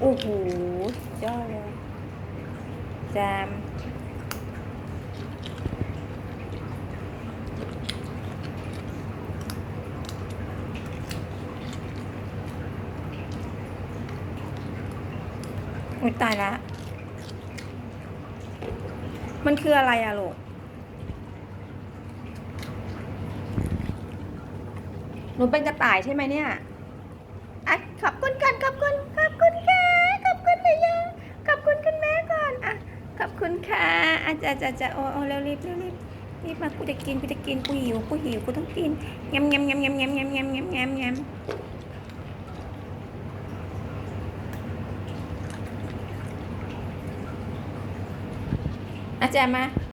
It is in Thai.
โอ้โหยอดเลยแจมอุ้ยตายละ มันคืออะไรอะลูก หนูเป็นกระต่ายใช่ไหมเนี่ยอะขอบคุณกันขอบคุณ คุณค่ะอาจะจะจะโอ้โอ้เร็วรีบเร็วรีบรีบมากูจะกินกูจะกินกูหิวกูหิวกูต้องกินยำยำยำยำยำยำยำยำยำยำอาจารย์มา